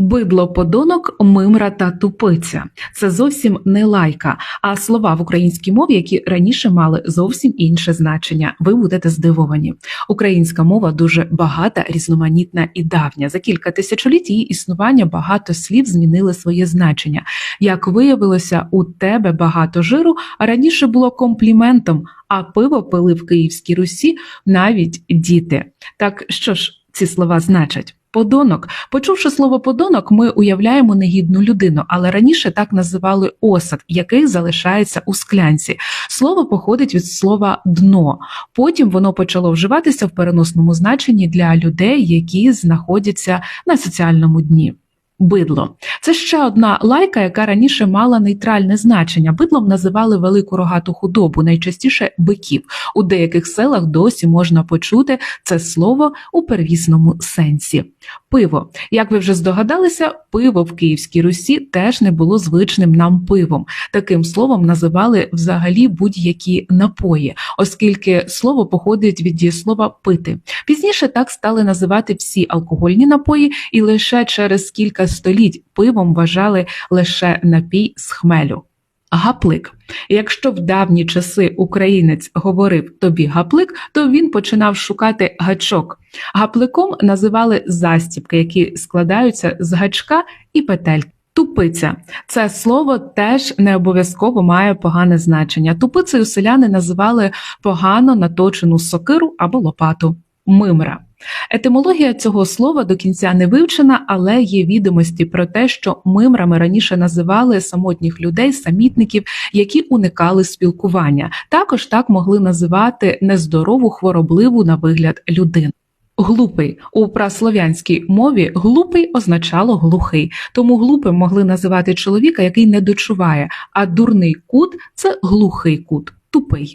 Бидло, подонок, мимра та тупиця це зовсім не лайка, а слова в українській мові, які раніше мали зовсім інше значення. Ви будете здивовані. Українська мова дуже багата, різноманітна і давня. За кілька тисячоліть її існування багато слів змінили своє значення. Як виявилося, у тебе багато жиру, а раніше було компліментом. А пиво пили в Київській Русі навіть діти. Так що ж ці слова значать? Подонок. Почувши слово подонок, ми уявляємо негідну людину, але раніше так називали осад, який залишається у склянці. Слово походить від слова дно. Потім воно почало вживатися в переносному значенні для людей, які знаходяться на соціальному дні. Бидло це ще одна лайка, яка раніше мала нейтральне значення. Бидлом називали велику рогату худобу, найчастіше биків. У деяких селах досі можна почути це слово у первісному сенсі. Пиво, як ви вже здогадалися, пиво в Київській Русі теж не було звичним нам пивом. Таким словом називали взагалі будь-які напої, оскільки слово походить від дієслова пити. Пізніше так стали називати всі алкогольні напої, і лише через кілька століть пивом вважали лише напій з хмелю. Гаплик. Якщо в давні часи українець говорив тобі гаплик, то він починав шукати гачок. Гапликом називали застібки, які складаються з гачка і петель. Тупиця це слово теж не обов'язково має погане значення. Тупицею селяни називали погано наточену сокиру або лопату. Мимра. Етимологія цього слова до кінця не вивчена, але є відомості про те, що мимрами раніше називали самотніх людей, самітників, які уникали спілкування. Також так могли називати нездорову, хворобливу на вигляд людину. Глупий у праслов'янській мові глупий означало глухий, тому глупим могли називати чоловіка, який не дочуває, а дурний кут це глухий кут, тупий.